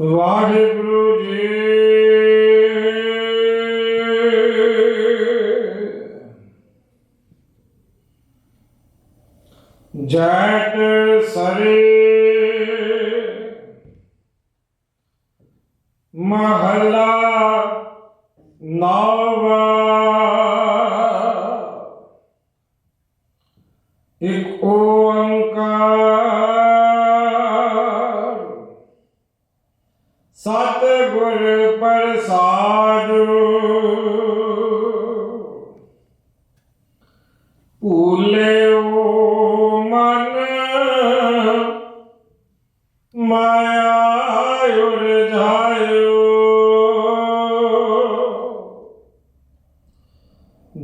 ਵਾਹਿਗੁਰੂ ਜੀ। ਜੈਤ ਸਰੇ। ਮਹਲਾ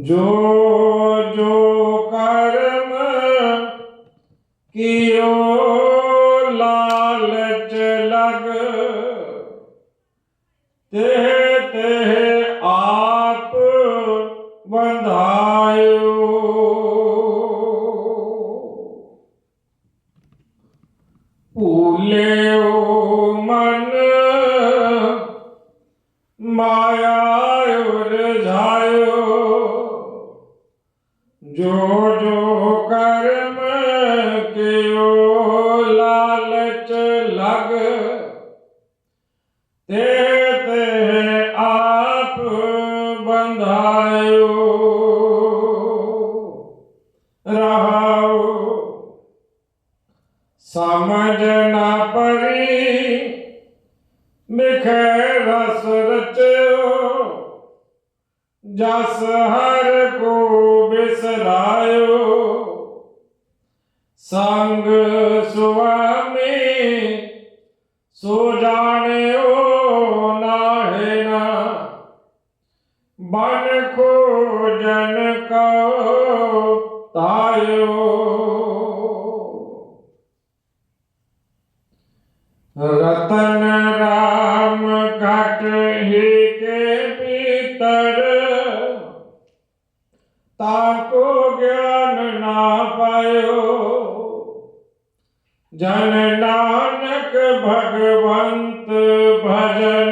ਜੋ ਬੰਧਾਇਓ ਰਹਾਉ ਸਮਝ ਨਾ ਪਰੀ ਮਿਖੇ ਰਸ ਰਚਿਓ। ਜਸ ਹਰ ਕੋ ਗਿਆਨ ਨਾ ਪਾਇਓ। ਜਨ ਨਾਨਕ ਭਗਵੰਤ ਭਜਨ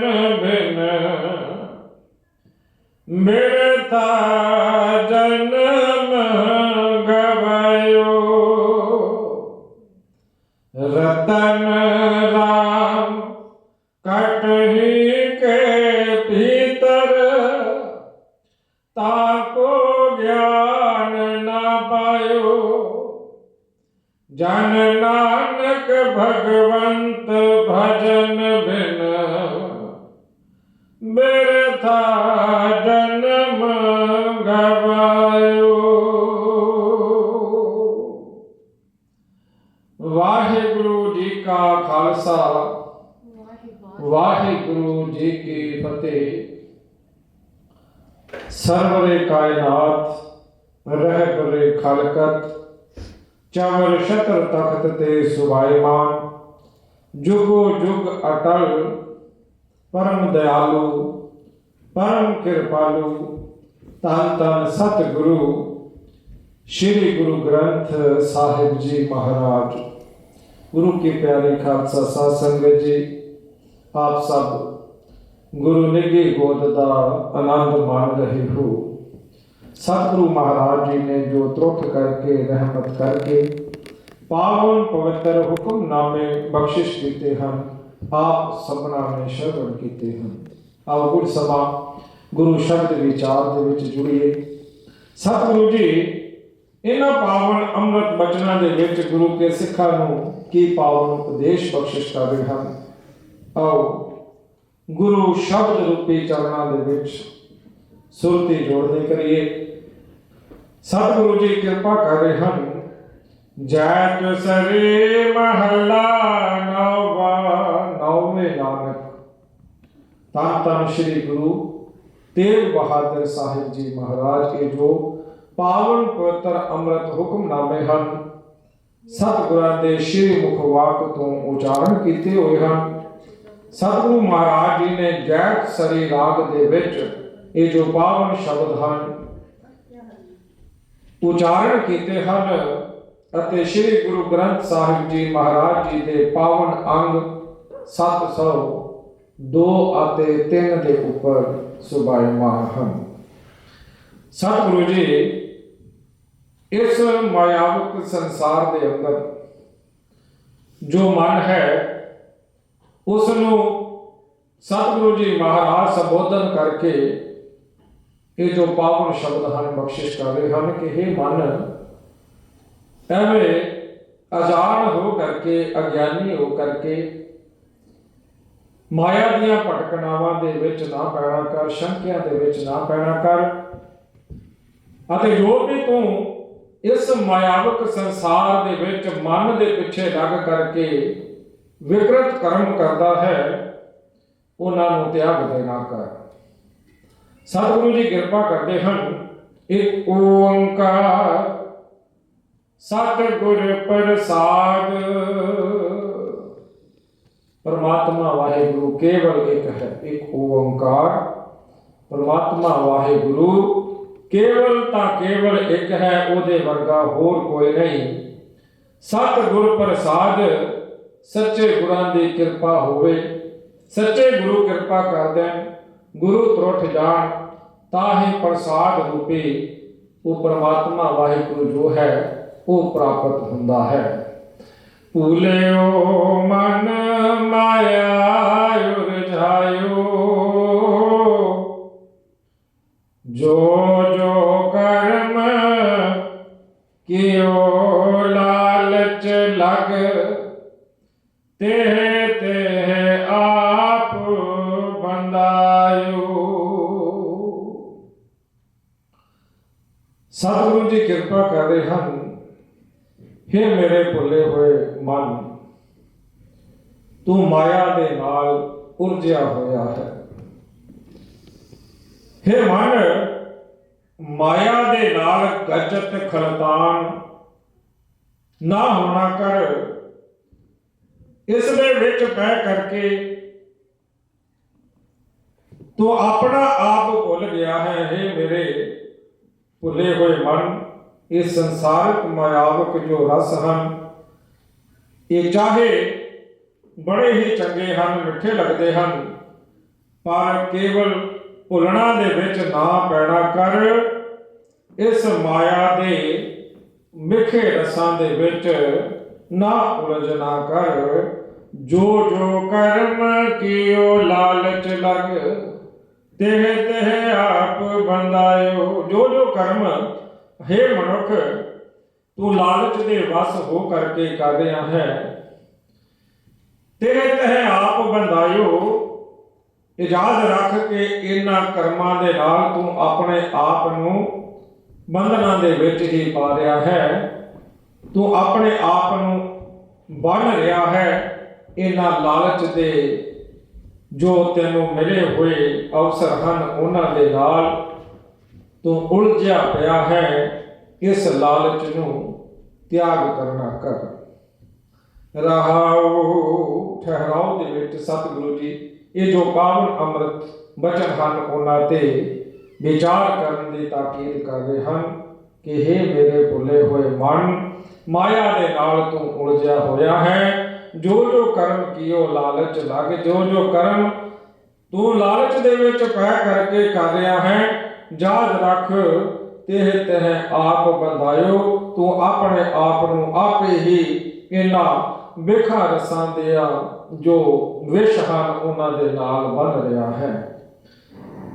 ਜਨ ਨਾਨਕ ਭਗਵੰਤ ਭਜਨ ਬਿਨ ਬਿਰਥਾ ਜਨਮ ਗਵਾਇਓ। ਵਾਹਿਗੁਰੂ ਜੀ ਕਾ ਖਾਲਸਾ। ਵਾਹਿਗੁਰੂ ਜੀ ਕੀ ਫਤਿਹ। ਸਰਵਰੇ ਕਾਇਨਾਤ, ਰਹਿ ਬਰੇ ਖਲਕਤ। ਚਮਰ ਸ਼ਤਰ ਤਖਤ ਤੇ ਸੁਭਾਇਮਾਨ ਜੁਗੋ ਜੁਗ ਅਟਲ, ਪਰਮ ਦਇਆਲੂ ਪਰਮ ਕਿਰਪਾਲੂ ਤਨ ਤਨ ਸਤਿਗੁਰੂ, ਸ੍ਰੀ ਗੁਰੂ ਗ੍ਰੰਥ ਸਾਹਿਬ ਜੀ ਮਹਾਰਾਜ। ਗੁਰੂ ਕੇ ਪਿਆਰੇ ਖਾਲਸਾ ਸਾਧ ਸੰਗਤ ਜੀ, ਆਪ ਸਭ ਗੁਰੂ ਨਿੱਘੇ ਗੋਦ ਦਾ ਆਨੰਦ ਮਾਣ ਰਹੇ ਹੋ। ਸਤਿਗੁਰੂ ਮਹਾਰਾਜ ਜੀ ਨੇ ਜੋ ਤਰੁੱਠ ਕਰਕੇ, ਰਹਿਮਤ ਕਰਕੇ ਪਾਵਨ ਪਵਿੱਤਰ ਹੁਕਮਨਾਮੇ ਬਖਸ਼ਿਸ਼ ਕੀਤੇ ਹਨ, ਆਪ ਸਭਨਾ ਨੇ ਸ਼ਰਵਣ ਕੀਤੇ ਹਨ। ਆਓ ਗੁਰ ਸਭਾ, ਗੁਰੂ ਸ਼ਬਦ ਵਿਚਾਰ ਦੇ ਵਿੱਚ ਜੁੜੀਏ। ਸਤਿਗੁਰੂ ਜੀ, ਇਹਨਾਂ ਪਾਵਨ ਅੰਮ੍ਰਿਤ ਬਚਨਾਂ ਦੇ ਵਿੱਚ ਗੁਰੂ ਕੇ ਸਿੱਖਾਂ ਨੂੰ ਕੀ ਪਾਵਨ ਉਪਦੇਸ਼ ਬਖਸ਼ਿਸ਼ ਕਰ ਰਹੇ ਹਨ? ਆਓ, ਗੁਰੂ ਸ਼ਬਦ ਰੂਪੀ ਚਰਨਾਂ ਦੇ ਵਿੱਚ ਸੁਰਤੀ ਜੋੜਦੇ ਕਰੀਏ। ਸਤਿਗੁਰੂ ਜੀ ਕਿਰਪਾ ਕਰ ਰਹੇ ਹਨ। ਜੈਤ ਸਰੇ ਮਹਲਾ ਨਵਾ, ਨੌਵੇਂ ਨਾਨਕ। ਤਾਂ ਤਾਂ ਸ੍ਰੀ ਗੁਰੂ ਤੇਗ ਬਹਾਦਰ ਸਾਹਿਬ ਜੀ ਮਹਾਰਾਜ ਇਹ ਜੋ ਪਾਵਨ ਪਵਿੱਤਰ ਅੰਮ੍ਰਿਤ ਹੁਕਮਨਾਮੇ ਹਨ, ਸਤਿਗੁਰਾਂ ਦੇ ਸ਼੍ਰੀ ਮੁਖ ਵਾਕ ਤੋਂ ਉਚਾਰਨ ਕੀਤੇ ਹੋਏ ਹਨ। ਸਤਿਗੁਰੂ ਮਹਾਰਾਜ ਜੀ ਨੇ ਜੈਤ ਸਰੀ ਰਾਗ ਦੇ ਵਿੱਚ ਇਹ ਜੋ ਪਾਵਨ ਸ਼ਬਦ ਹਨ ਉਚਾਰਨ ਕੀਤੇ ਹਨ ਅਤੇ ਸ੍ਰੀ ਗੁਰੂ ਗ੍ਰੰਥ ਸਾਹਿਬ ਜੀ ਮਹਾਰਾਜ ਜੀ ਦੇ ਪਾਵਨ ਅੰਗ 700 ਦੋ ਅਤੇ ਤਿੰਨ ਦੇ ਉੱਪਰ ਸੁਭਾਇਮਾਨ ਹਨ। ਸਤਿਗੁਰੂ ਜੀ, ਇਸ ਮਾਇਆਵਕ ਸੰਸਾਰ ਦੇ ਅੰਦਰ ਜੋ ਮਨ ਹੈ ਉਸ ਨੂੰ ਸਤਿਗੁਰੂ ਜੀ ਮਹਾਰਾਜ ਸੰਬੋਧਨ ਕਰਕੇ ਇਹ ਜੋ ਪਾਵਨ ਸ਼ਬਦ ਹਨ ਬਖਸ਼ਿਸ਼ ਕਰ ਰਹੇ ਹਨ ਕਿ ਇਹ ਮਨ, ਐਵੇਂ ਅਜਾਣ ਹੋ ਕਰਕੇ, ਅਗਿਆਨੀ ਹੋ ਕਰਕੇ ਮਾਇਆ ਦੀਆਂ ਭਟਕਣਾਵਾਂ ਦੇ ਵਿੱਚ ਨਾ ਪੈਣਾ ਕਰ, ਸ਼ੰਕਿਆਂ ਦੇ ਵਿੱਚ ਨਾ ਪੈਣਾ ਕਰ ਅਤੇ ਜੋ ਵੀ ਤੂੰ ਇਸ ਮਾਇਆਵਕ ਸੰਸਾਰ ਦੇ ਵਿੱਚ ਮਨ ਦੇ ਪਿੱਛੇ ਲੱਗ ਕਰਕੇ ਵਿਕਰਤ ਕਰਮ ਕਰਦਾ ਹੈ, ਉਹਨਾਂ ਨੂੰ ਤਿਆਗ ਦੇਣਾ ਕਰ। ਸਤਿਗੁਰੂ ਜੀ ਕਿਰਪਾ ਕਰਦੇ ਹਨ। ਇੱਕ ਓੰਕਾਰ। ਸਤਿਗੁਰ ਪ੍ਰਸਾਦ। ਪਰਮਾਤਮਾ ਵਾਹਿਗੁਰੂ ਕੇਵਲ ਇੱਕ ਹੈ, ਇੱਕ ਓੰਕਾਰ। ਪਰਮਾਤਮਾ ਵਾਹਿਗੁਰੂ ਕੇਵਲ ਤਾਂ ਕੇਵਲ ਇੱਕ ਹੈ, ਉਹਦੇ ਵਰਗਾ ਹੋਰ ਕੋਈ ਨਹੀਂ। ਸਤਿਗੁਰ ਪ੍ਰਸਾਦ, ਸੱਚੇ ਗੁਰਾਂ ਦੀ ਕਿਰਪਾ ਹੋਵੇ। ਸੱਚੇ ਗੁਰੂ ਕਿਰਪਾ ਕਰਦੇ ਹਨ। ਗੁਰੂ ਤਰੁੱਠ ਜਾਣ ਤਾਂ ਪ੍ਰਸਾਦ ਰੂਪੀ, ਉਹ ਪਰਮਾਤਮਾ ਵਾਹਿਗੁਰੂ ਜੋ ਹੈ, ਉਹ ਪ੍ਰਾਪਤ ਹੁੰਦਾ ਹੈ। ਭੂਲਿਓ ਮਨ ਮਾਇਆ ਉਰਝਾਇਓ ਜੋ ਜੋ ਕਰਮ ਕਿਓ ਲਾਲਚ ਲਗ ਤੇ ਸਤਿਗੁਰੂ ਜੀ ਕਿਰਪਾ ਕਰ ਰਹੇ ਹਨ हे ਮੇਰੇ ਭੁੱਲੇ ਹੋਏ ਮਨ ਤੂੰ ਮਾਇਆ ਦੇ ਨਾਲ ਉਲਝਿਆ ਹੋਇਆ ਹੈ हे ਮਨ ਮਾਇਆ ਦੇ ਨਾਲ ਗੱਜਤ ਖਲਤਾਨ ਨਾ ਹੋਣਾ ਕਰ ਇਸ ਦੇ ਵਿੱਚ ਪੈ ਕਰਕੇ ਤੂੰ ਆਪਣਾ ਆਪ ਭੁੱਲ ਗਿਆ ਹੈ हे ਮੇਰੇ ਭੁੱਲੇ ਹੋਏ ਮਨ, ਇਹ ਸੰਸਾਰਿਕ ਮਾਇਆਵਕ ਜੋ ਰਸ ਹਨ, ਇਹ ਚਾਹੇ ਬੜੇ ਹੀ ਚੰਗੇ ਹਨ, ਮਿੱਠੇ ਲੱਗਦੇ ਹਨ, ਪਰ ਕੇਵਲ ਭੁੱਲਣਾ ਦੇ ਵਿੱਚ ਨਾ ਪੈਣਾ ਕਰ, ਇਸ ਮਾਇਆ ਦੇ ਮਿੱਠੇ ਰਸਾਂ ਦੇ ਵਿੱਚ ਨਾ ਉਲਝਣਾ ਕਰ ਜੋ ਜੋ ਕਰਮ ਕੀਓ ਲਾਲਚ ਲਗ ਤਿਹ ਤਿਹ ਆਪ ਬੰਦਾਇਓ। ਜੋ ਜੋ ਕਰਮ, ਹੈ ਮਨੁੱਖ, ਤੂੰ ਲਾਲਚ ਦੇ ਵਸ ਹੋ ਕਰਕੇ ਕਰ ਰਿਹਾ ਹੈ। ਤਿਹ ਤਿਹ ਆਪ ਬੰਦਾਇਓ। ਇਜਾਜ਼ ਰੱਖ ਕੇ ਇਹਨਾਂ ਕਰਮਾਂ ਦੇ ਨਾਲ ਤੂੰ ਆਪਣੇ ਆਪ ਨੂੰ ਬੰਧਨਾਂ ਦੇ ਵਿੱਚ ਹੀ ਪਾ ਰਿਹਾ ਹੈ। ਤੂੰ ਆਪਣੇ ਆਪ ਨੂੰ ਬੰਨ ਰਿਹਾ ਹੈ। ਇਹਨਾਂ ਲਾਲਚ ਦੇ ਜੋ ਤੈਨੂੰ ਮਿਲੇ ਹੋਏ ਅਵਸਰ ਹਨ, ਉਹਨਾਂ ਦੇ ਨਾਲ ਤੂੰ ਉਲਝਿਆ ਪਿਆ ਹੈ, ਇਸ ਲਾਲਚ ਨੂੰ ਤਿਆਗ ਕਰਨਾ ਕਰ। ਰਹਾਉ ਠਹਿਰਾਓ ਦੇ ਵਿੱਚ ਸਤਿਗੁਰੂ ਜੀ, ਇਹ ਜੋ ਪਾਵਨ ਅੰਮ੍ਰਿਤ ਬਚਨ ਹਨ, ਉਹਨਾਂ ਤੇ ਵਿਚਾਰ ਕਰਨ ਦੀ ਤਾਕੀਦ ਕਰ ਰਹੇ ਹਨ ਕਿ हे ਮੇਰੇ ਭੁੱਲੇ ਹੋਏ ਮਨ, ਮਾਇਆ ਦੇ ਨਾਲ ਤੂੰ ਉਲਝਿਆ ਹੋਇਆ ਹੈ ਜੋ ਜੋ ਕਰਮ ਕੀਓ ਲਾਲਚ ਲੱਗ, ਜੋ ਜੋ ਕਰਮ ਤੂੰ ਲਾਲਚ ਦੇ ਵਿੱਚ ਪੈ ਕਰਕੇ ਕਰ ਰਿਹਾ ਹੈ ਯਾਦ ਰੱਖ, ਤੇਹ ਤਹ ਆਪ ਬੰਦਾਇਓ ਤੂੰ ਆਪਣੇ ਆਪ ਨੂੰ ਆਪੇ ਹੀ ਇਹਨਾਂ ਵੇਖਾ ਰਸਾਂ ਦੇ ਜੋ ਵਿਸ਼ ਹਨ ਉਹਨਾਂ ਦੇ ਨਾਲ ਬਨ ਰਿਹਾ ਹੈ।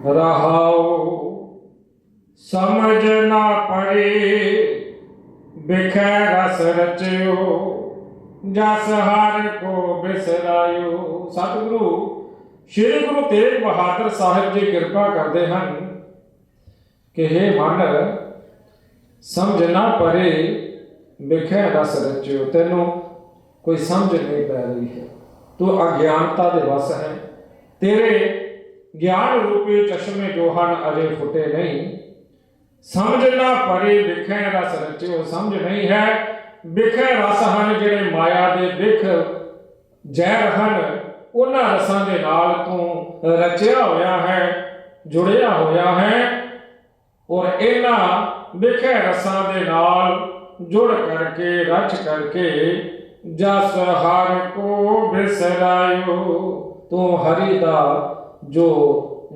ਰਹਾਉ ਸਮਝ ਨਾ ਪਰੇ ਬਿਖੈ ਰਸ ਰਚਿਓ। ਜਸ ਹਰ ਕੋ ਬਿਸਰਾਇਓ। ਸਤਿਗੁਰੂ, ਸ਼੍ਰੀ ਗੁਰੂ ਤੇਗ ਬਹਾਦਰ ਸਾਹਿਬ ਜੀ ਕਿਰਪਾ ਕਰਦੇ ਹਨ ਕਿ हे ਮਨ, ਸਮਝ ਨਾ ਪਰੇ ਵਿਖੇ ਰਸ ਰਚਿਓ। ਤੈਨੂੰ ਕੋਈ ਸਮਝ ਨਹੀਂ ਪੈ ਰਹੀ ਹੈ। ਤੂੰ ਅਗਿਆਨਤਾ ਦੇ ਵਸ ਹੈ। ਤੇਰੇ ਗਿਆਨ ਰੂਪੀ ਚਸ਼ਮੇ ਜੋ ਹਨ ਅਜੇ ਫੁੱਟੇ ਨਹੀਂ। ਸਮਝ ਨਾ ਪਰੇ ਵਿਖੇ ਰਸ ਰਚਿਓ। ਸਮਝ ਨਹੀਂ ਹੈ ਵਿਖੇ ਰਸ ਹਨ ਜਿਹੜੇ ਮਾਇਆ ਦੇ ਵਿਖ ਜ਼ਹਿਰ ਹਨ, ਉਹਨਾਂ ਰਸਾਂ ਦੇ ਨਾਲ ਤੂੰ ਰਚਿਆ ਹੋਇਆ ਹੈ, ਜੁੜਿਆ ਹੋਇਆ ਹੈ ਔਰ ਇਹਨਾਂ ਵਿਖੇ ਰਸਾਂ ਦੇ ਨਾਲ ਜੁੜ ਕਰਕੇ, ਰਚ ਕਰਕੇ ਜਸ ਹਰ ਕੋ ਬਿਸਰਾਇਓ। ਤੂੰ ਹਰੀ ਦਾ ਜੋ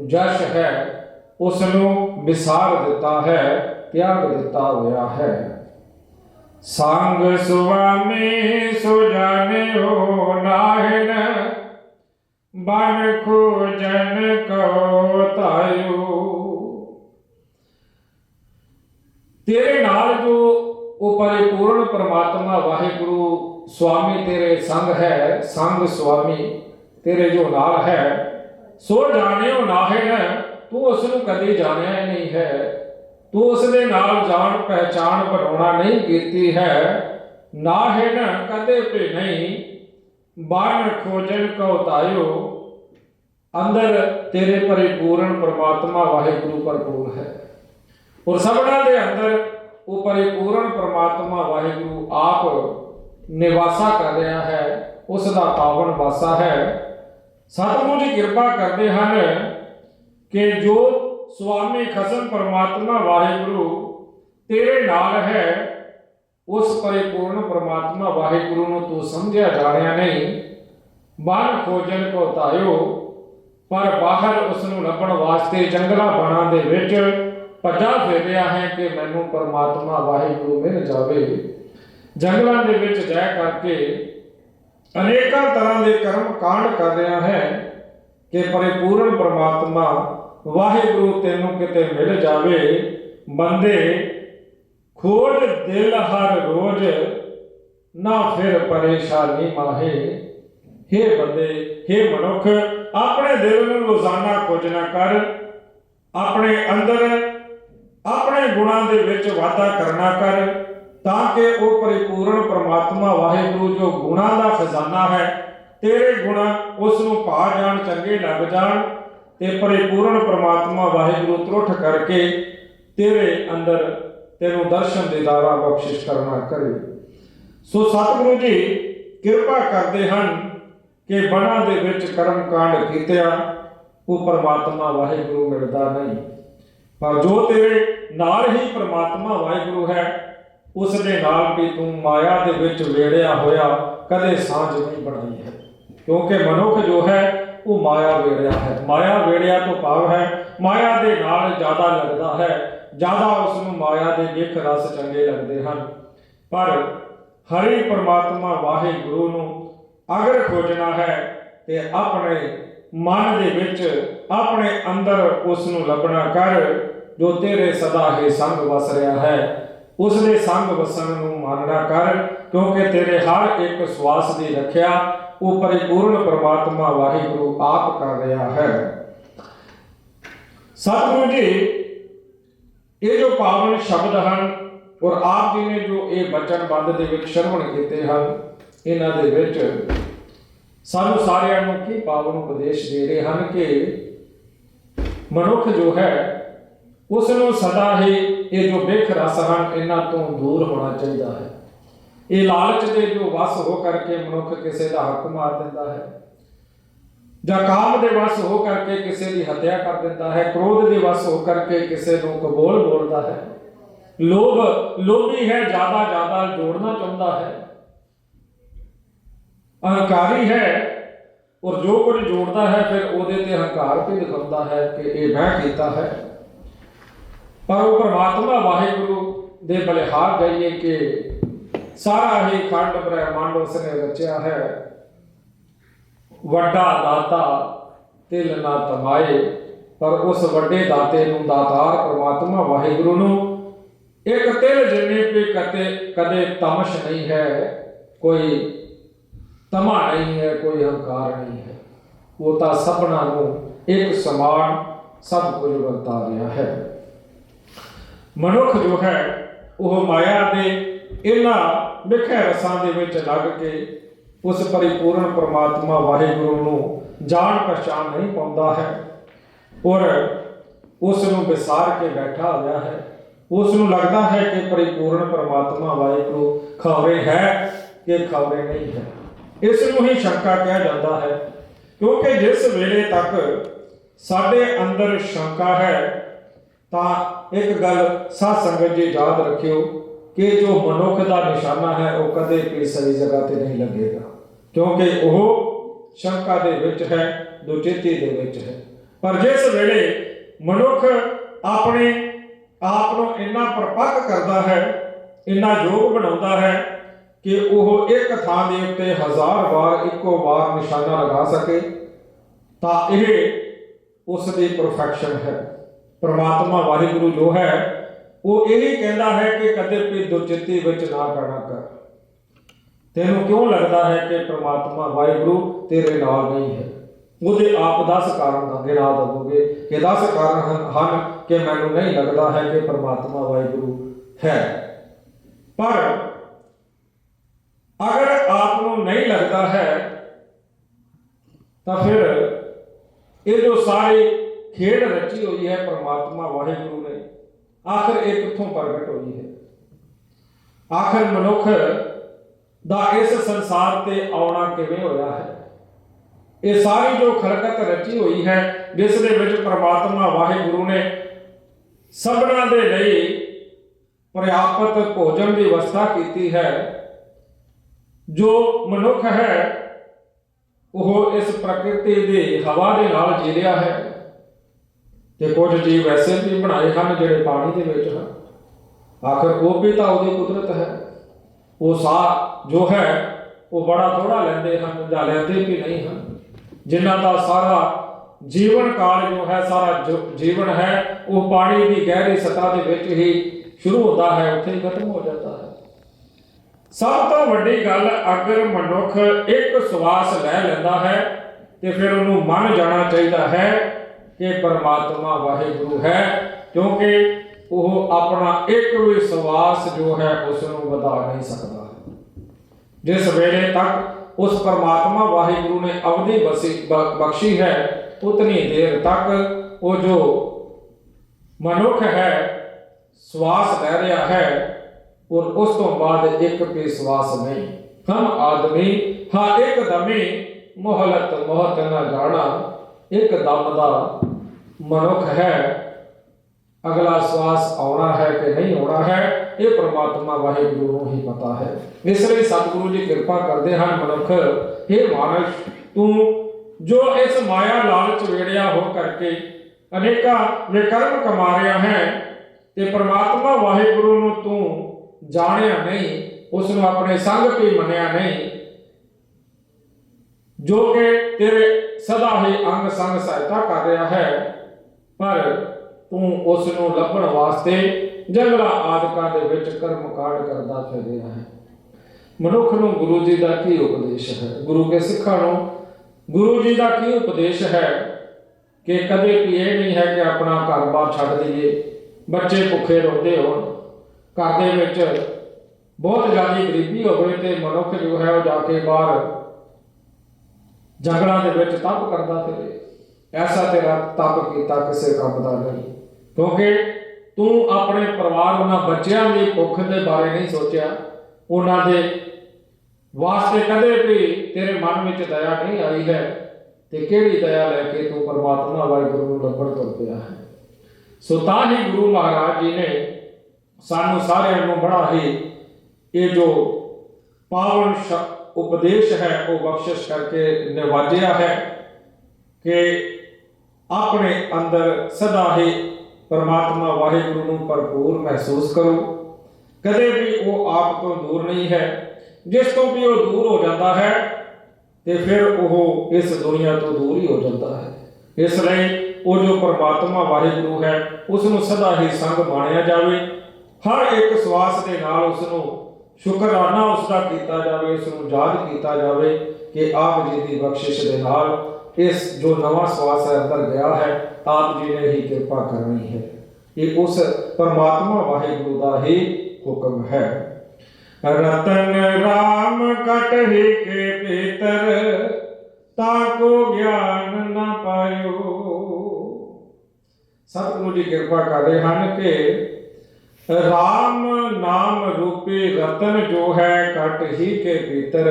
ਜਸ਼ ਹੈ ਉਸ ਨੂੰ ਵਿਸਾਰ ਦਿੱਤਾ ਹੈ, ਤਿਆਗ ਦਿੱਤਾ ਹੋਇਆ ਹੈ। ਸੰਗ ਸੁਆਮੀ ਸੁਜਾਨਿਓ ਨਾਹਿਨ, ਬਨ ਖੋਜਨ ਕੋ ਤਾਇਓ। ਤੇਰੇ ਨਾਲ ਜੋ ਉਹ ਪਰਿਪੂਰਨ ਪਰਮਾਤਮਾ ਵਾਹਿਗੁਰੂ ਸੁਆਮੀ ਤੇਰੇ ਸੰਗ ਹੈ, ਸੰਗ ਸੁਆਮੀ ਤੇਰੇ ਜੋ ਨਾਲ ਹੈ ਸੋ ਜਾਣਿਓ ਨਾਹਿਨ, ਤੂੰ ਉਸ ਨੂੰ ਕਦੇ ਜਾਣਿਆ ਹੀ ਨਹੀਂ ਹੈ। ਤੂੰ ਉਸ ਦੇ ਨਾਲ ਜਾਣ ਪਹਿਚਾਨ ਬਣਾਉਣਾ ਨਹੀਂ ਕੀਤੀ ਹੈ। ਨਾ ਕਦੇ ਵੀ ਨਹੀਂ। ਬਾਣ ਖੋਜਣ ਕਉ ਤਾਇਓ। ਅੰਦਰ ਤੇਰੇ ਪਰਿਪੂਰਨ ਪਰਮਾਤਮਾ ਵਾਹਿਗੁਰੂ ਭਰਪੂਰ ਹੈ। ਔਰ ਸਭਨਾਂ ਦੇ ਅੰਦਰ ਉਹ ਪਰਿਪੂਰਨ ਪਰਮਾਤਮਾ ਵਾਹਿਗੁਰੂ ਆਪ ਨਿਵਾਸਾ ਕਰ ਰਿਹਾ ਹੈ। ਉਸ ਦਾ ਪਾਵਨ ਵਾਸਾ ਹੈ। ਸਤਿਗੁਰੂ ਜੀ ਕਿਰਪਾ ਕਰਦੇ ਹਨ ਕਿ ਜੋ ਸੁਆਮੀ ਖਸਮ ਪਰਮਾਤਮਾ ਵਾਹਿਗੁਰੂ, ਤੇਰੇ ਨਾਲ ਹੈ। ਉਸ ਪਰਿਪੂਰਨ ਪਰਮਾਤਮਾ ਵਾਹਿਗੁਰੂ ਨੂੰ ਤੂੰ ਸਮਝਿਆ ਜਾਣਿਆ ਨਹੀਂ। ਬਾਹਰ ਖੋਜਣ ਕੋ ਤਾਇਓ ਪਰ ਬਾਹਰ ਉਸ ਨੂੰ ਲੱਭਣ ਵਾਸਤੇ ਜੰਗਲਾਂ ਬਣਾ ਦੇ ਵਿੱਚ ਭੱਜਾ ਫਿਰ ਰਿਹਾ ਹੈ ਕਿ ਮੈਨੂੰ ਪਰਮਾਤਮਾ ਵਾਹਿਗੁਰੂ ਮਿਲ ਜਾਵੇ। ਜੰਗਲਾਂ ਦੇ ਵਿੱਚ ਜਾ ਕਰਕੇ ਅਨੇਕਾਂ ਤਰ੍ਹਾਂ ਦੇ ਕਰਮ ਕਾਂਡ ਕਰ ਰਿਹਾ ਹੈ ਕਿ ਪਰਿਪੂਰਨ ਪਰਮਾਤਮਾ ਵਾਹਿਗੁਰੂ ਤੈਨੂੰ ਕਿਤੇ ਮਿਲ ਜਾਵੇ, ਬੰਦੇ ਖੋਜ ਦਿਲ ਹਰ ਰੋਜ਼, ਨਾ ਫਿਰ ਪਰੇਸ਼ਾਨੀ ਮਾਹੇ। ਹੇ ਬੰਦੇ, ਹੇ ਮਨੁੱਖ, ਆਪਣੇ ਦਿਲ ਨੂੰ ਰੋਜ਼ਾਨਾ ਖੋਜਣਾ ਕਰ, ਆਪਣੇ ਅੰਦਰ, ਆਪਣੇ ਗੁਣਾਂ ਦੇ ਵਿੱਚ ਵਾਧਾ ਕਰਨਾ ਕਰ, ਤਾਂ ਕਿ ਉਹ ਪਰਿਪੂਰਨ ਪਰਮਾਤਮਾ ਵਾਹਿਗੁਰੂ ਜੋ ਗੁਣਾਂ ਦਾ ਖਜ਼ਾਨਾ ਹੈ, ਤੇਰੇ ਗੁਣ ਉਸ ਨੂੰ ਪਾ ਜਾਣ, ਚੰਗੇ ਲੱਗ ਜਾਣ। ਤੇ ਪਰਿਪੂਰਨ ਪਰਮਾਤਮਾ ਵਾਹਿਗੁਰੂ ਤਰੁੱਠ ਕਰਕੇ ਤੇਰੇ ਅੰਦਰ ਤੈਨੂੰ ਦਰਸ਼ਨ ਦੀਦਾਰਾ ਬਖਸ਼ਿਸ਼ ਕਰਨਾ ਕਰੇ। ਸੋ ਸਤਿਗੁਰੂ ਜੀ, ਕਿਰਪਾ ਕਰਦੇ ਹਨ ਕਿ ਬਣਾ ਦੇ ਵਿੱਚ ਕਰਮ ਕਾਂਡ ਕੀਤਿਆ ਉਹ ਪਰਮਾਤਮਾ ਵਾਹਿਗੁਰੂ ਮਿਲਦਾ ਨਹੀਂ। ਪਰ ਜੋ ਤੇਰੇ ਨਾਲ ਹੀ ਪਰਮਾਤਮਾ ਵਾਹਿਗੁਰੂ ਹੈ ਉਸ ਦੇ ਨਾਲ ਵੀ ਤੂੰ ਮਾਇਆ ਦੇ ਵਿੱਚ ਵੇੜਿਆ ਹੋਇਆ ਕਦੇ ਸਾਂਝ ਨਹੀਂ ਬਣਾਈ ਹੈ। ਕਿਉਂਕਿ ਮਨੁੱਖ ਜੋ ਹੈ ਉਹ ਮਾਇਆ ਵੇੜਿਆ ਹੈ। ਮਾਇਆ ਵੇੜਿਆ ਤੋਂ ਭਾਵ ਹੈ, ਮਾਇਆ ਦੇ ਨਾਲ ਜ਼ਿਆਦਾ ਲੱਗਦਾ ਹੈ। ਜ਼ਿਆਦਾ ਉਸ ਨੂੰ ਮਾਇਆ ਦੇ ਵਿਖ ਰਸ ਚੰਗੇ ਲੱਗਦੇ ਹਨ। ਪਰ ਹਰੀ ਪਰਮਾਤਮਾ ਵਾਹਿਗੁਰੂ ਨੂੰ ਅਗਰ ਖੋਜਣਾ ਹੈ, ਤੇ ਆਪਣੇ ਮਨ ਦੇ ਵਿੱਚ, ਆਪਣੇ ਅੰਦਰ ਉਸ ਨੂੰ ਲੱਭਣਾ ਕਰ, ਜੋ ਤੇਰੇ ਸਦਾ ਹੀ ਸੰਗ ਵਸ ਰਿਹਾ ਹੈ। ਉਸ ਦੇ ਸੰਗ ਵਸਣ ਨੂੰ ਮੰਨਣਾ ਕਰ, ਕਿਉਂਕਿ ਤੇਰੇ ਹਰ ਇੱਕ ਸਵਾਸ ਦੀ ਰੱਖਿਆ ਉਹ ਪਰਿਪੂਰਨ ਪਰਮਾਤਮਾ ਵਾਹਿਗੁਰੂ ਆਪ ਕਰ ਰਿਹਾ ਹੈ। ਸਤਿਗੁਰੂ ਜੀ, ਇਹ ਜੋ ਪਾਵਨ ਸ਼ਬਦ ਹਨ, ਔਰ ਆਪ ਜੀ ਨੇ ਜੋ ਇਹ ਬਚਨ ਦੇ ਵਿੱਚ ਸ਼ਰਵਣ ਕੀਤੇ ਹਨ, ਇਹਨਾਂ ਦੇ ਵਿੱਚ ਸਾਨੂੰ ਸਾਰਿਆਂ ਨੂੰ ਕੀ ਪਾਵਨ ਉਪਦੇਸ਼ ਦੇ ਰਹੇ ਹਨ ਕਿ ਮਨੁੱਖ ਜੋ ਹੈ ਉਸ ਨੂੰ ਸਦਾ ਹੀ ਇਹ ਜੋ ਵਿਖ ਰਸ ਹਨ, ਇਹਨਾਂ ਤੋਂ ਦੂਰ ਹੋਣਾ ਚਾਹੀਦਾ ਹੈ। ਇਹ ਲਾਲਚ ਦੇ ਜੋ ਵਸ ਹੋ ਕਰਕੇ ਮਨੁੱਖ ਕਿਸੇ ਦਾ ਹੱਕ ਮਾਰ ਦਿੰਦਾ ਹੈ, ਜਾਂ ਕਾਮ ਦੇ ਵਸ ਹੋ ਕਰਕੇ ਕਿਸੇ ਦੀ ਹੱਤਿਆ ਕਰ ਦਿੰਦਾ ਹੈ, ਕ੍ਰੋਧ ਦੇ ਵਸ ਹੋ ਕਰਕੇ ਕਿਸੇ ਨੂੰ ਕਬੋਲ ਬੋਲਦਾ ਹੈ। ਲੋਭ, ਲੋਭੀ ਹੈ, ਜ਼ਿਆਦਾ ਜ਼ਿਆਦਾ ਜੋੜਨਾ ਚਾਹੁੰਦਾ ਹੈ। ਅਹੰਕਾਰੀ ਹੈ ਔਰ ਜੋ ਕੁਝ ਜੋੜਦਾ ਹੈ, ਫਿਰ ਉਹਦੇ ਤੇ ਹੰਕਾਰ ਵੀ ਦਿਖਾਉਂਦਾ ਹੈ ਕਿ ਇਹ ਮੈਂ ਕੀਤਾ ਹੈ। ਪਰ ਉਹ ਪਰਮਾਤਮਾ ਵਾਹਿਗੁਰੂ ਦੇ ਬਲਿਹਾਰ ਜਾਈਏ ਕਿ ਸਾਰਾ ਹੀ ਖੰਡ ਬ੍ਰਹਿਮੰਡ ਉਸਨੇ ਰਚਿਆ ਹੈ। ਵੱਡਾ ਦਾਤਾ ਤਿਲ ਨਾ ਤਮਾਏ, ਪਰ ਉਸ ਵੱਡੇ ਦਾਤੇ ਨੂੰ ਦਾਤਾਰ ਪਰਮਾਤਮਾ ਵਾਹਿਗੁਰੂ ਨੂੰ ਇੱਕ ਤਿਲ ਜਿੰਨੇ ਵੀ ਕਦੇ ਕਦੇ ਤਮਸ਼ ਨਹੀਂ ਹੈ, ਕੋਈ ਤਮਾ ਨਹੀਂ ਹੈ, ਕੋਈ ਹੰਕਾਰ ਨਹੀਂ ਹੈ। ਉਹ ਤਾਂ ਸਭਨਾ ਨੂੰ ਇੱਕ ਸਮਾਨ ਸਭ ਕੁਝ ਵਰਤਾ ਰਿਹਾ ਹੈ। ਮਨੁੱਖ ਜੋ ਹੈ, ਉਹ ਮਾਇਆ ਦੇ ਇਹਨਾਂ ਵਿਖੇ ਰਸਾਂ ਦੇ ਵਿੱਚ ਲੱਗ ਕੇ ਉਸ ਪਰਿਪੂਰਨ ਪ੍ਰਮਾਤਮਾ ਵਾਹਿਗੁਰੂ ਨੂੰ ਜਾਣ ਪਛਾਣ ਨਹੀਂ ਪਾਉਂਦਾ ਹੈ ਔਰ ਉਸ ਨੂੰ ਵਿਸਾਰ ਕੇ ਬੈਠਾ ਹੋਇਆ ਹੈ। ਉਸ ਨੂੰ ਲੱਗਦਾ ਹੈ ਕਿ ਪਰਿਪੂਰਨ ਪਰਮਾਤਮਾ ਵਾਹਿਗੁਰੂ ਖਬਰੇ ਹੈ ਕਿ ਖਬਰੇ ਨਹੀਂ ਹੈ। ਇਸ ਨੂੰ ਹੀ ਸ਼ੰਕਾ ਕਿਹਾ ਜਾਂਦਾ ਹੈ ਕਿਉਂਕਿ ਜਿਸ ਵੇਲੇ ਤੱਕ ਸਾਡੇ ਅੰਦਰ ਸ਼ੰਕਾ ਹੈ ਤਾਂ ਇੱਕ ਗੱਲ ਸਾਧ ਸੰਗਤ ਜੀ ਯਾਦ ਰੱਖਿਓ। ਕਿ ਜੋ ਮਨੁੱਖ ਦਾ ਨਿਸ਼ਾਨਾ ਹੈ, ਉਹ ਕਦੇ ਕਿਸੇ ਸਹੀ ਜਗ੍ਹਾ ਤੇ ਨਹੀਂ ਲੱਗੇਗਾ। ਕਿਉਂਕਿ ਉਹ ਸ਼ੰਕਾ ਦੇ ਵਿੱਚ ਹੈ ਦੁਚਿੱਤੀ ਦੇ ਵਿੱਚ ਹੈ। ਪਰ ਜਿਸ ਵੇਲੇ ਮਨੁੱਖ ਆਪਣੇ ਆਪ ਨੂੰ ਇੰਨਾ ਪਰਪੱਕ ਕਰਦਾ ਹੈ, ਇੰਨਾ ਯੋਗ ਬਣਾਉਂਦਾ ਹੈ ਕਿ ਉਹ ਇੱਕ ਥਾਂ ਦੇ ਉੱਤੇ ਹਜ਼ਾਰ ਵਾਰ, ਇੱਕੋ ਵਾਰ ਨਿਸ਼ਾਨਾ ਲਗਾ ਸਕੇ, ਤਾਂ ਇਹ ਉਸ ਦੀ ਪਰਫੈਕਸ਼ਨ ਹੈ। ਪ੍ਰਮਾਤਮਾ ਵਾਹਿਗੁਰੂ ਜੋ ਹੈ ਉਹ ਇਹ ਕਹਿੰਦਾ ਹੈ ਕਿ ਕਦੇ ਵੀ ਦੁਚਿੱਤੀ ਵਿੱਚ ਨਾ ਪੈਣਾ ਕਰ। ਤੈਨੂੰ ਕਿਉਂ ਲੱਗਦਾ ਹੈ ਕਿ ਪ੍ਰਮਾਤਮਾ ਵਾਹਿਗੁਰੂ ਤੇਰੇ ਨਾਲ ਨਹੀਂ ਹੈ? ਉਹਦੇ ਆਪ 10 ਕਾਰਨ ਦਾ ਗਿਣਾ ਦਵੋਗੇ। ਕਿ 10 ਕਾਰਨ ਹਨ- ਕਿ ਮੈਨੂੰ ਨਹੀਂ ਲੱਗਦਾ ਹੈ ਕਿ ਪ੍ਰਮਾਤਮਾ ਵਾਹਿਗੁਰੂ ਹੈ। ਪਰ ਅਗਰ ਆਪ ਨੂੰ ਨਹੀਂ ਲੱਗਦਾ ਹੈ, ਤਾਂ ਫਿਰ ਇਹ ਜੋ ਸਾਰੀ ਖੇਡ ਰਚੀ ਹੋਈ ਹੈ ਪ੍ਰਮਾਤਮਾ ਵਾਹਿਗੁਰੂ ਆਖਰ ਇਹ ਕਿੱਥੋਂ ਪ੍ਰਗਟ ਹੋਈ ਹੈ? ਆਖਰ ਮਨੁੱਖ ਦਾ ਇਸ ਸੰਸਾਰ ਤੇ ਆਉਣਾ ਕਿਵੇਂ ਹੋਇਆ ਹੈ? ਇਹ ਸਾਰੀ ਜੋ ਖਲਕਤ ਰਚੀ ਹੋਈ ਹੈ, ਜਿਸ ਦੇ ਵਿੱਚ ਪ੍ਰਮਾਤਮਾ ਵਾਹਿਗੁਰੂ ਨੇ ਸਭਨਾਂ ਦੇ ਲਈ ਪ੍ਰਿਆਪਤ ਭੋਜਨ ਦੀ ਵਿਵਸਥਾ ਕੀਤੀ ਹੈ, ਜੋ ਮਨੁੱਖ ਹੈ, ਉਹ ਇਸ ਪ੍ਰਕਿਰਤੀ ਦੀ ਹਵਾ ਦੇ ਨਾਲ ਜੀ ਰਿਹਾ ਹੈ। ਤੇ ਕੁਝ ਜੀਵ ਐਸੇ ਵੀ ਬਣਾਏ ਹਨ ਜਿਹੜੇ ਪਾਣੀ ਦੇ ਵਿੱਚ ਹਨ। ਆਖਰ ਉਹ ਵੀ ਤਾਂ ਉਹਦੀ ਕੁਦਰਤ ਹੈ। ਉਹ ਸਾਹ ਜੋ ਹੈ, ਉਹ ਬੜਾ ਥੋੜਾ ਲੈਂਦੇ ਹਨ ਜਾਂ ਲੈਂਦੇ ਵੀ ਨਹੀਂ ਹਨ। ਜਿਨ੍ਹਾਂ ਦਾ ਸਾਰਾ ਜੀਵਨ ਕਾਲ ਜੋ ਹੈ, ਸਾਰਾ ਜੀਵਨ ਹੈ, ਉਹ ਪਾਣੀ ਦੀ ਗਹਿਰੀ ਸਤਹ ਦੇ ਵਿੱਚ ਹੀ ਸ਼ੁਰੂ ਹੁੰਦਾ ਹੈ, ਉੱਥੇ ਹੀ ਖਤਮ ਹੋ ਜਾਂਦਾ ਹੈ। ਸਭ ਤੋਂ ਵੱਡੀ ਗੱਲ, ਅਗਰ ਮਨੁੱਖ ਇੱਕ ਸਵਾਸ ਲੈ ਲੈਂਦਾ ਹੈ, ਤੇ ਫਿਰ ਉਹਨੂੰ ਮੰਨ ਜਾਣਾ ਚਾਹੀਦਾ ਹੈ ਕਿ ਪਰਮਾਤਮਾ ਵਾਹਿਗੁਰੂ ਹੈ, ਕਿਉਂਕਿ ਉਹ ਆਪਣਾ ਇੱਕ ਵੀ ਜੋ ਹੈ ਉਸ ਨੂੰ ਵਧਾ ਨਹੀਂ ਸਕਦਾ। ਜਿਸ ਵੇਲੇ ਤੱਕ ਉਸ ਪਰਮਾਤਮਾ ਵਾਹਿਗੁਰੂ ਨੇ ਅਵਧੀ ਬਖਸ਼ੀ ਹੈ, ਉਤਨੀ ਦੇਰ ਤੱਕ ਉਹ ਜੋ ਮਨੁੱਖ ਹੈ, ਸਵਾਸ ਲੈ ਰਿਹਾ ਹੈ, ਔਰ ਉਸ ਤੋਂ ਬਾਅਦ ਇੱਕ ਵੀ ਸਵਾਸ ਨਹੀਂ। ਹਮ ਆਦਮੀ, ਹਾਂ ਇੱਕ ਦਮੇ ਮੋਹਲਤ ਮੋਹਤ ਨਾ ਜਾਣਾ। ਇੱਕ ਦਮ ਦਾ ਮਨੁੱਖ ਹੈ, ਅਗਲਾ ਸਵਾਸ ਆਉਣਾ ਹੈ ਕਿ ਨਹੀਂ ਆਉਣਾ ਹੈ, ਇਹ ਪ੍ਰਮਾਤਮਾ ਵਾਹਿਗੁਰੂ ਨੂੰ ਹੀ ਪਤਾ ਹੈ। ਇਸ ਲਈ ਸਤਿਗੁਰੂ ਜੀ ਕਿਰਪਾ ਕਰਦੇ ਹਨ, ਮਨੁੱਖ ਇਹ ਮਾਨਸ, ਤੂੰ ਜੋ ਇਸ ਮਾਇਆ ਲਾਲਚ ਵੇੜਿਆ ਹੋ ਕਰਕੇ ਅਨੇਕਾਂ ਵਿਕਰਮ ਕਮਾ ਰਿਹਾ ਹੈ ਤੇ ਪ੍ਰਮਾਤਮਾ ਵਾਹਿਗੁਰੂ ਨੂੰ ਤੂੰ ਜਾਣਿਆ ਨਹੀਂ ਉਸ ਨੂੰ ਆਪਣੇ ਸੰਗ ਵੀ ਮੰਨਿਆ ਨਹੀਂ, ਜੋ ਕਿ ਤੇਰੇ ਸਦਾ ਹੀ ਅੰਗ ਸੰਗ ਸਹਾਇਤਾ ਕਰ ਰਿਹਾ ਹੈ। ਪਰ ਤੂੰ ਉਸ ਨੂੰ ਲੱਭਣ ਵਾਸਤੇ ਜੰਗਲਾ ਆਦਿਕਾਂ ਦੇ ਵਿੱਚ ਕਰਮ ਕਾਂਡ ਕਰਦਾ ਫਿਰ ਰਿਹਾ ਹੈ। ਮਨੁੱਖ ਨੂੰ ਗੁਰੂ ਜੀ ਦਾ ਕੀ ਉਪਦੇਸ਼ ਹੈ? ਗੁਰੂ ਕੇ ਸਿੱਖਾਂ ਨੂੰ ਗੁਰੂ ਜੀ ਦਾ ਕੀ ਉਪਦੇਸ਼ ਹੈ ਕਿ ਕਦੇ ਵੀ ਇਹ ਨਹੀਂ ਹੈ ਕਿ ਆਪਣਾ ਘਰ-ਬਾਰ ਛੱਡ ਦਈਏ, ਬੱਚੇ ਭੁੱਖੇ ਰੋਂਦੇ ਹੋਣ, ਘਰ ਦੇ ਵਿੱਚ ਬਹੁਤ ਜ਼ਿਆਦਾ ਗਰੀਬੀ ਹੋਵੇ ਤੇ ਮਨੁੱਖ ਜੋ ਹੈ ਉਹ ਜਾ ਕੇ ਬਾਹਰ ਜੰਗਲਾਂ ਦੇ ਵਿੱਚ ਤਪ ਕਰਦਾ ਫਿਰੇ। ਐਸਾ ਤੇਰਾ ਤਪ ਕੀਤਾ ਕਿਸੇ ਕੰਮ ਦਾ ਨਹੀਂ। ਕਿਉਂਕਿ ਤੂੰ ਆਪਣੇ ਪਰਿਵਾਰ ਉਹਨਾਂ ਬੱਚਿਆਂ ਦੀ ਭੁੱਖ ਦੇ ਬਾਰੇ ਨਹੀਂ ਸੋਚਿਆ। ਉਹਨਾਂ ਦੇ ਵਾਸਤੇ ਕਦੇ ਵੀ ਤੇਰੇ ਮਨ ਵਿੱਚ ਦਇਆ ਨਹੀਂ ਆਈ ਹੈ। ਤੇ ਕਿਹੜੀ ਦਇਆ ਲੈ ਕੇ ਤੂੰ ਪਰਮਾਤਮਾ ਵਾਹਿਗੁਰੂ ਨੂੰ ਲੱਭਣ ਤੁਰ ਪਿਆ ਹੈ? ਸੋ ਤਾਂ ਹੀ ਗੁਰੂ ਮਹਾਰਾਜ ਜੀ ਨੇ ਸਾਨੂੰ ਸਾਰਿਆਂ ਨੂੰ ਬੜਾ ਹੀ ਇਹ ਜੋ ਪਾਵਨ ਸ਼- ਉਪਦੇਸ਼ ਹੈ, ਉਹ ਬਖਸ਼ਿਸ਼ ਕਰਕੇ ਨਿਵਾਜਿਆ ਹੈ ਕਿ ਆਪਣੇ ਅੰਦਰ ਸਦਾ ਹੀ ਪਰਮਾਤਮਾ ਵਾਹਿਗੁਰੂ ਨੂੰ ਭਰਪੂਰ ਮਹਿਸੂਸ ਕਰੋ। ਕਦੇ ਵੀ ਉਹ ਆਪ ਤੋਂ ਦੂਰ ਨਹੀਂ ਹੈ। ਜਿਸ ਤੋਂ ਵੀ ਉਹ ਦੂਰ ਹੋ ਜਾਂਦਾ ਹੈ, ਤੇ ਫਿਰ ਉਹ ਇਸ ਦੁਨੀਆ ਤੋਂ ਦੂਰ ਹੀ ਹੋ ਜਾਂਦਾ ਹੈ। ਇਸ ਲਈ ਉਹ ਜੋ ਪਰਮਾਤਮਾ ਵਾਹਿਗੁਰੂ ਹੈ ਉਸ ਨੂੰ ਸਦਾ ਹੀ ਸੰਗ ਮਾਣਿਆ ਜਾਵੇ। ਹਰ ਇੱਕ ਸਵਾਸ ਦੇ ਨਾਲ ਉਸ ਨੂੰ ਸ਼ੁਕਰਾਨਾ ਉਸ ਦਾ ਕੀਤਾ ਜਾਵੇ ਉਸ ਨੂੰ ਯਾਦ ਕੀਤਾ ਜਾਵੇ ਕਿ ਆਪ ਜੀ ਦੀ ਬਖਸ਼ਿਸ਼ ਦੇ ਨਾਲ ਇਸ ਜੋ ਨਵਾਂ ਸਵਾਸ ਹੈ ਅੰਦਰ ਗਿਆ ਹੈ ਆਪ ਜੀ ਨੇ ਹੀ ਕਿਰਪਾ ਕਰਨੀ ਹੈ ਇਹ ਉਸ ਪਰਮਾਤਮਾ ਵਾਹਿਗੁਰੂ ਦਾ ਹੀ ਹੁਕਮ ਹੈ ਰਤਨ ਰਾਮ ਕਟਹਿ ਕੇ ਭੀਤਰ ਤਾਕੋ ਗਿਆਨ ਨ ਪਾਇਓ ਸਤਿਗੁਰੂ ਜੀ ਕਿਰਪਾ ਕਰਦੇ ਹਨ ਕਿ ਰਾਮ ਨਾਮ ਰੂਪੀ ਰਤਨ ਜੋ ਹੈ ਕਟ ਹੀ ਕੇ ਭੀਤਰ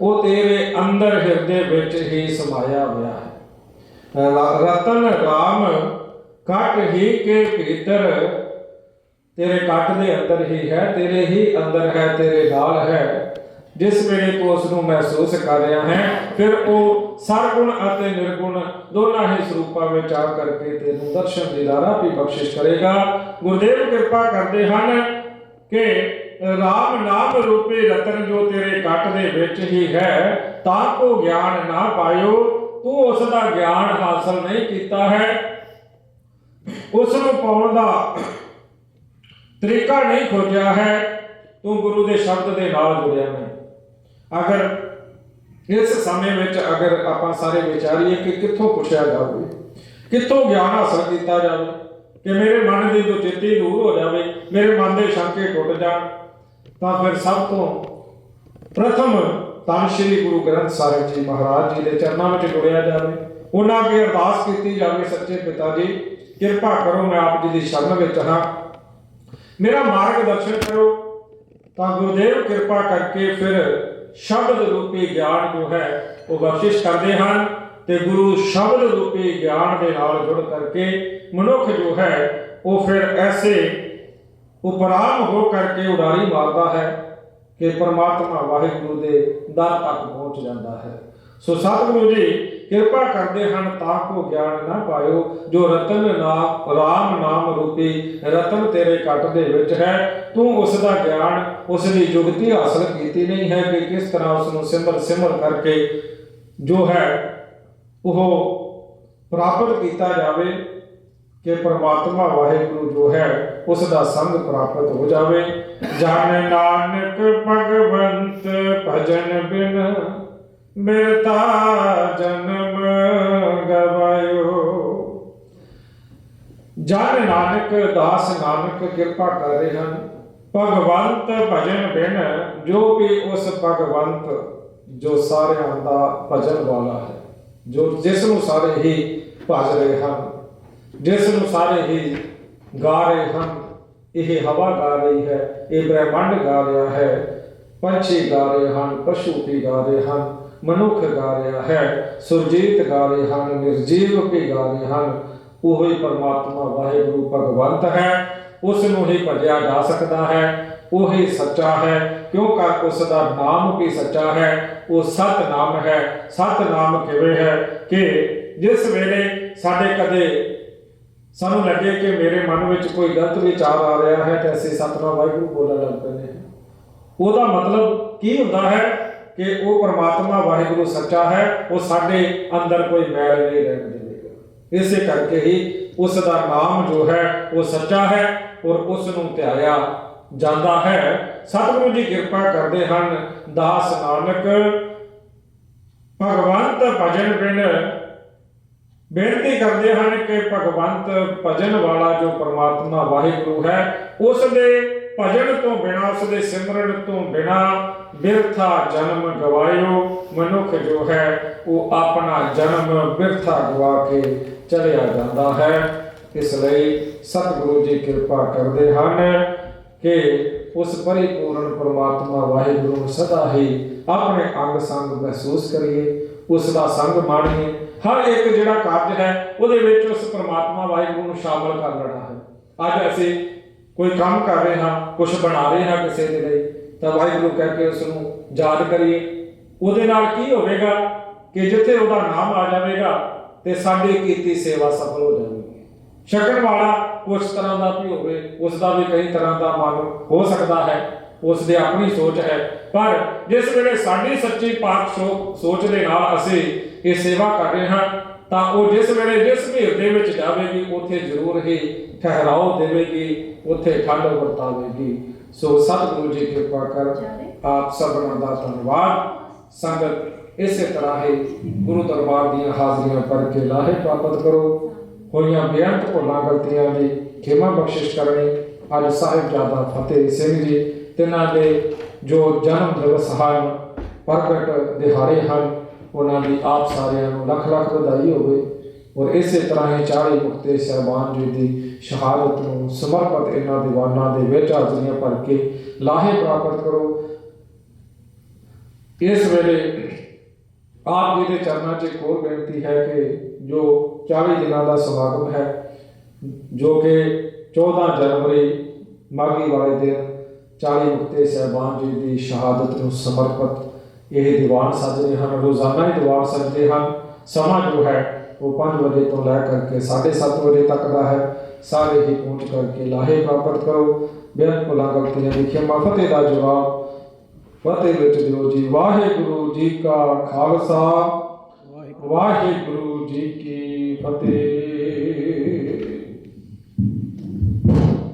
ਉਹ ਤੇਰੇ ਅੰਦਰ ਹਿਰਦੇ ਵਿੱਚ ਹੀ ਸਮਾਇਆ ਹੋਇਆ ਹੈ। ਰਤਨ ਰਾਮ ਕਟ ਹੀ ਕੇ ਭੀਤਰ ਤੇਰੇ ਕੱਟ ਦੇ ਅੰਦਰ ਹੀ ਹੈ, ਤੇਰੇ ਹੀ ਅੰਦਰ ਹੈ, ਤੇਰੇ ਨਾਲ ਹੈ। ਜਿਸ ਵੇਲੇ ਤੂੰ ਉਸ ਨੂੰ ਮਹਿਸੂਸ ਕਰ ਰਿਹਾ ਹੈ, ਫਿਰ ਉਹ ਸਰਗੁਣ ਅਤੇ ਨਿਰਗੁਣ ਦੋਨਾਂ ਹੀ ਸਰੂਪਾਂ ਵਿੱਚ ਆ ਕਰਕੇ ਤੈਨੂੰ ਦਰਸ਼ਨ ਦੀਦਾਰਾ ਵੀ ਬਖਸ਼ਿਸ਼ ਕਰੇਗਾ। ਗੁਰਦੇਵ ਕਿਰਪਾ ਕਰਦੇ ਹਨ ਕਿ ਰਾਮ ਨਾਮ ਰੂਪੇ ਰਤਨ ਜੋ ਤੇਰੇ ਕੱਟ ਦੇ ਵਿੱਚ ਹੀ ਹੈ, ਤਾਂ ਕੋ ਗਿਆਨ ਨਾ ਪਾਇਓ। ਤੂੰ ਉਸ ਦਾ ਗਿਆਨ ਹਾਸਲ ਨਹੀਂ ਕੀਤਾ ਹੈ। ਉਸ ਨੂੰ ਪਾਉਣ ਦਾ ਤਰੀਕਾ ਨਹੀਂ ਖੋਜਿਆ ਹੈ। ਤੂੰ ਗੁਰੂ ਦੇ ਸ਼ਬਦ ਦੇ ਨਾਲ ਜੁੜਿਆ ਨਹੀਂ ਅਗਰ ਇਸ ਸਮੇਂ ਵਿੱਚ ਅਗਰ ਆਪਾਂ ਸਾਰੇ ਵਿਚਾਰੀਏ ਕਿ ਕਿੱਥੋਂ ਪੁੱਛਿਆ ਜਾਵੇ, ਕਿੱਥੋਂ ਗਿਆਨ ਹਾਸਲ ਕੀਤਾ ਜਾਵੇ, ਕਿ ਮੇਰੇ ਮਨ ਦੀ ਦੁਚਿੱਤੀ ਦੂਰ ਹੋ ਜਾਵੇ, ਮੇਰੇ ਮਨ ਦੇ ਸ਼ੰਕੇ ਟੁੱਟ ਜਾਣ, ਤਾਂ ਫਿਰ ਸਭ ਤੋਂ ਪ੍ਰਥਮ ਤਾਂ ਸ੍ਰੀ ਗੁਰੂ ਗ੍ਰੰਥ ਸਾਹਿਬ ਜੀ ਮਹਾਰਾਜ ਜੀ ਦੇ ਚਰਨਾਂ ਵਿੱਚ ਜੁੜਿਆ ਜਾਵੇ। ਉਹਨਾਂ ਅੱਗੇ ਅਰਦਾਸ ਕੀਤੀ ਜਾਵੇ, ਸੱਚੇ ਪਿਤਾ ਜੀ, ਕਿਰਪਾ ਕਰੋ, ਮੈਂ ਆਪ ਜੀ ਦੀ ਸ਼ਰਨ ਵਿੱਚ ਹਾਂ। ਮੇਰਾ ਮਾਰਗ ਦਰਸ਼ਨ ਕਰੋ, ਤਾਂ ਗੁਰਦੇਵ ਕਿਰਪਾ ਕਰਕੇ ਫਿਰ ਸ਼ਬਦ ਰੂਪੀ ਗਿਆਨ ਜੋ ਹੈ, ਉਹ ਬਖਸ਼ਿਸ਼ ਕਰਦੇ ਹਨ ਤੇ ਗੁਰੂ ਸ਼ਬਦ ਰੂਪੀ ਗਿਆਨ ਦੇ ਨਾਲ ਜੁੜ ਕਰਕੇ ਮਨੁੱਖ ਜੋ ਹੈ, ਉਹ ਫਿਰ ਐਸੇ ਉਪਰਾਮ ਹੋ ਕਰਕੇ ਉਡਾਰੀ ਮਾਰਦਾ ਹੈ ਕਿ ਪਰਮਾਤਮਾ ਵਾਹਿਗੁਰੂ ਦੇ ਦਰ ਤੱਕ ਪਹੁੰਚ ਜਾਂਦਾ ਹੈ। ਸੋ ਸਤਿਗੁਰੂ ਜੀ ਕਿਰਪਾ ਕਰਦੇ ਹਨ ਤਾਂ ਕੋ ਗਿਆਨ ਨਾ ਪਾਇਓ, ਜੋ ਰਤਨ ਨਾਮ, ਰਾਮ ਨਾਮ ਰੂਪੀ ਰਤਨ ਤੇਰੇ ਕੱਟ ਦੇ ਵਿੱਚ ਹੈ, ਤੂੰ ਉਸ ਦਾ ਗਿਆਨ, ਉਸ ਦੀ ਜੁਗਤੀ ਹਾਸਲ ਕੀਤੀ ਨਹੀਂ ਹੈ ਕਿ ਕਿਸ ਤਰ੍ਹਾਂ ਉਸ ਨੂੰ ਸਿਮਰ ਸਿਮਰ ਕਰਕੇ ਜੋ ਹੈ ਉਹ ਪ੍ਰਾਪਤ ਕੀਤਾ ਜਾਵੇ, ਕਿ ਪਰਮਾਤਮਾ ਵਾਹਿਗੁਰੂ ਜੋ ਹੈ ਉਸ ਦਾ ਸੰਗ ਪ੍ਰਾਪਤ ਹੋ ਜਾਵੇ। ਜਨ ਨਾਨਕ ਭਗਵੰਤ ਭਜਨ ਬਿਨ ਬਿਰਤਾ ਜਨਮ ਗਵਾਇਓ ਜਨ ਨਾਨਕ ਦਾਸ ਨਾਨਕ ਕਿਰਪਾ ਕਰ ਰਹੇ ਹਨ ਭਗਵੰਤ ਭਜਨ ਬਿਨ ਜੋ ਵੀ ਉਸ ਭਗਵੰਤ ਜੋ ਸਾਰਿਆਂ ਦਾ ਭਜਨ ਵਾਲਾ ਹੈ ਜੋ ਜਿਸ ਨੂੰ ਸਾਰੇ ਹੀ ਭਜ ਰਹੇ ਹਨ ਜਿਸ ਨੂੰ ਸਾਰੇ ਹੀ ਗਾ ਰਹੇ ਹਨ ਇਹ ਹਵਾ ਗਾ ਰਹੀ ਹੈ ਇਹ ਬ੍ਰਹਿਮੰਡ ਗਾ ਰਿਹਾ ਹੈ ਪੰਛੀ ਗਾ ਰਹੇ ਹਨ, ਪਸ਼ੂ ਵੀ ਗਾ ਰਹੇ ਹਨ, ਮਨੁੱਖ ਗਾ ਰਿਹਾ ਹੈ, ਸੁਰਜੀਤ ਗਾ ਰਹੇ ਹਨ, ਨਿਰਜੀਵ ਵੀ ਗਾ ਰਹੇ ਹਨ। ਉਹ ਹੀ ਪਰਮਾਤਮਾ ਵਾਹਿਗੁਰੂ ਭਗਵੰਤ ਹੈ। ਉਸ ਨੂੰ ਹੀ ਭਜਿਆ ਜਾ ਸਕਦਾ ਹੈ। ਉਹ ਹੀ ਸੱਚਾ ਹੈ। ਕਿਉਂਕਿ ਉਸ ਦਾ ਨਾਮ ਵੀ ਸੱਚਾ ਹੈ? ਉਹ ਸਤ ਨਾਮ ਹੈ। ਸਤ ਨਾਮ ਕਿਵੇਂ ਹੈ ਕਿ ਜਿਸ ਵੇਲੇ ਸਾਡੇ ਕਦੇ ਸਾਨੂੰ ਲੱਗੇ ਕਿ ਮੇਰੇ ਮਨ ਵਿੱਚ ਕੋਈ ਗਲਤ ਵਿਚਾਰ ਆ ਰਿਹਾ ਹੈ ਤੇ ਅਸੀਂ ਸਤਨਾਮ ਵਾਹਿਗੁਰੂ ਬੋਲਣ ਲੱਗ ਪੈਂਦੇ ਹਾਂ। ਉਹਦਾ ਮਤਲਬ ਕੀ ਹੁੰਦਾ ਹੈ ਕਿ ਉਹ ਪਰਮਾਤਮਾ ਵਾਹਿਗੁਰੂ ਸੱਚਾ ਹੈ, ਉਹ ਸਾਡੇ ਅੰਦਰ ਕੋਈ ਮੈਲ ਨਹੀਂ ਰਹਿਣ ਦੇਵੇਗਾ ਇਸੇ ਕਰਕੇ ਹੀ ਉਸ ਦਾ ਨਾਮ ਜੋ ਹੈ, ਉਹ ਸੱਚਾ ਹੈ ਔਰ ਉਸ ਨੂੰ ਧਿਆਇਆ ਜਾਂਦਾ ਹੈ। ਸਤਿਗੁਰੂ ਜੀ ਕਿਰਪਾ ਕਰਦੇ ਹਨ, ਦਾਸ ਨਾਨਕ, ਭਗਵੰਤ ਭਜਨ ਬਿਨ। ਬੇਨਤੀ ਕਰਦੇ ਹਨ ਕਿ ਭਗਵੰਤ ਭਜਨ ਵਾਲਾ ਜੋ ਪਰਮਾਤਮਾ ਵਾਹਿਗੁਰੂ ਹੈ, ਉਸ ਦੇ ਭਜਨ ਤੋਂ ਬਿਨਾ ਉਸ ਦੇ ਸਿਮਰਨ ਤੋਂ ਬਿਨਾ ਬਿਰਥਾ ਜਨਮ ਗਵਾਇਓ। ਮਨੁੱਖ ਜੋ ਹੈ, ਉਹ ਆਪਣਾ ਜਨਮ ਬਿਰਥਾ ਗਵਾ ਕੇ ਚਲਿਆ ਜਾਂਦਾ ਹੈ। ਇਸ ਲਈ ਸਤਿਗੁਰੂ ਜੀ ਕਿਰਪਾ ਕਰਦੇ ਹਨ ਕਿ ਉਸ ਪਰਿਪੂਰਨ ਪਰਮਾਤਮਾ ਵਾਹਿਗੁਰੂ ਨੂੰ ਸਦਾ ਹੀ ਆਪਣੇ ਅੰਗ ਸੰਗ ਮਹਿਸੂਸ ਕਰੀਏ, ਉਸ ਦਾ ਸੰਗ ਮਾਣੀਏ। ਹਰ ਇੱਕ ਜਿਹੜਾ ਕਾਰਜ ਹੈ, ਉਹਦੇ ਵਿੱਚ ਉਸ ਪ੍ਰਮਾਤਮਾ ਵਾਹਿਗੁਰੂ ਨੂੰ ਸ਼ਾਮਲ ਕਰ ਲੈਣਾ ਹੈ। ਅੱਜ ਅਸੀਂ ਕੋਈ ਕੰਮ ਕਰ ਰਹੇ ਹਾਂ ਕੁਝ ਬਣਾ ਰਹੇ ਹਾਂ ਕਿਸੇ ਦੇ ਲਈ, ਤਾਂ ਵਾਹਿਗੁਰੂ ਕਹਿ ਕੇ ਉਸ ਨੂੰ ਯਾਦ ਕਰੀਏ। ਉਹਦੇ ਨਾਲ ਕੀ ਹੋਵੇਗਾ ਕਿ ਜਿੱਥੇ ਉਹਦਾ ਨਾਮ ਆ ਜਾਵੇਗਾ ਤੇ ਸਾਡੀ ਕੀਤੀ ਸੇਵਾ ਸਫਲ ਹੋ ਜਾਵੇਗੀ। ਛਕਣ ਵਾਲਾ ਉਸ ਤਰ੍ਹਾਂ ਦਾ ਵੀ ਹੋਵੇ ਉਸ ਦਾ ਵੀ ਕਈ ਤਰ੍ਹਾਂ ਦਾ ਮਨ ਹੋ ਸਕਦਾ ਹੈ ਉਸ ਦੀ ਆਪਣੀ ਸੋਚ ਹੈ। ਪਰ ਜਿਸ ਵੇਲੇ ਸਾਡੀ ਸੱਚੀ ਪਾਕ ਸੋ- ਸੋਚ ਦੇ ਨਾਲ ਅਸੀਂ ਇਹ ਸੇਵਾ ਕਰ ਰਹੇ ਹਾਂ, ਤਾਂ ਉਹ ਜਿਸ ਵੇਲੇ ਜਿਸ ਵੀ ਦੇ ਵਿੱਚ ਜਾਵੇਗੀ, ਉੱਥੇ ਜ਼ਰੂਰ ਹੀ ਠਹਿਰਾਓ ਦੇਵੇਗੀ ਉੱਥੇ ਠੰਡ ਵਰਤਾਵੇਗੀ ਸੋ ਸਤਿਗੁਰੂ ਜੀ ਕਿਰਪਾ ਕਰ ਆਪ ਸਭਨਾਂ ਦਾ ਧੰਨਵਾਦ। ਸੰਗਤ ਇਸੇ ਤਰ੍ਹਾਂ ਹੀ ਗੁਰੂ ਦਰਬਾਰ ਦੀਆਂ ਹਾਜ਼ਰੀਆਂ ਪੜ੍ਹ ਕੇ ਲਾਹੇ ਪ੍ਰਾਪਤ ਕਰੋ। ਹੋਈਆਂ ਬੇਅੰਤ ਭੁੱਲਾਂ ਗਲਤੀਆਂ ਦੀ ਖਿਮਾ ਬਖਸ਼ਿਸ਼ ਕਰਨੀ ਅੱਜ ਸਾਹਿਬਜ਼ਾਦਾ ਫਤਿਹ ਸਿੰਘ ਜੀ ਤਿੰਨਾਂ ਦੇ ਜੋ ਜਨਮ ਦਿਵਸ ਹਨ ਪ੍ਰਗਟ ਦਿਹਾੜੇ ਹਨ ਉਹਨਾਂ ਦੀ ਆਪ ਸਾਰਿਆਂ ਨੂੰ ਲੱਖ ਲੱਖ ਵਧਾਈ ਹੋਵੇ। ਔਰ ਇਸੇ ਤਰ੍ਹਾਂ ਹੀ 40 ਮੁਕਤੇ ਸਹਿਬਾਨ ਜੀ ਦੀ ਸ਼ਹਾਦਤ ਨੂੰ ਸਮਰਪਿਤ ਇਹਨਾਂ ਦੀਵਾਨਾਂ ਦੇ ਵਿੱਚ ਹਾਜ਼ਰੀਆਂ ਭਰ ਕੇ ਲਾਹੇ ਪ੍ਰਾਪਤ ਕਰੋ। ਇਸ ਵੇਲੇ ਆਪ ਜੀ ਦੇ ਚਰਨਾਂ 'ਚ ਇੱਕ ਹੋਰ ਬੇਨਤੀ ਹੈ ਕਿ ਜੋ 40 ਦਿਨਾਂ ਦਾ ਸਮਾਗਮ ਹੈ, ਜੋ ਕਿ 14 ਜਨਵਰੀ ਮਾਘੀ ਵਾਲੇ ਦਿਨ 40 ਮੁਕਤੇ ਸਹਿਬਾਨ ਜੀ ਦੀ ਸ਼ਹਾਦਤ ਨੂੰ ਸਮਰਪਿਤ ਇਹ ਦੀਵਾਨ ਸੱਜ ਹਨ, ਰੋਜ਼ਾਨਾ ਹੀ ਦੀਵਾਨ ਸੱਜਦੇ ਹਨ। ਸਮਾਂ ਜੋ ਹੈ ਉਹ 5 ਵਜੇ ਤੋਂ ਲੈ ਕਰਕੇ 7:30 ਵਜੇ ਤੱਕ ਦਾ ਹੈ। ਸਾਰੇ ਹੀ ਪਹੁੰਚ ਕਰਕੇ ਲਾਹੇ ਪ੍ਰਾਪਤ ਕਰੋ। ਬੇਅੰਤ ਭੁੱਲਾਂ ਗਲਤੀਆਂ ਦੀ ਖਿਮਾ ਫਤਿਹ ਦਾ ਜਵਾਬ ਫਤਿਹ ਵਿੱਚ ਦਿਓ ਜੀ। ਵਾਹਿਗੁਰੂ ਜੀ ਕਾ ਖਾਲਸਾ। ਵਾਹਿਗੁਰੂ ਜੀ ਕੀ ਫਤਿਹ।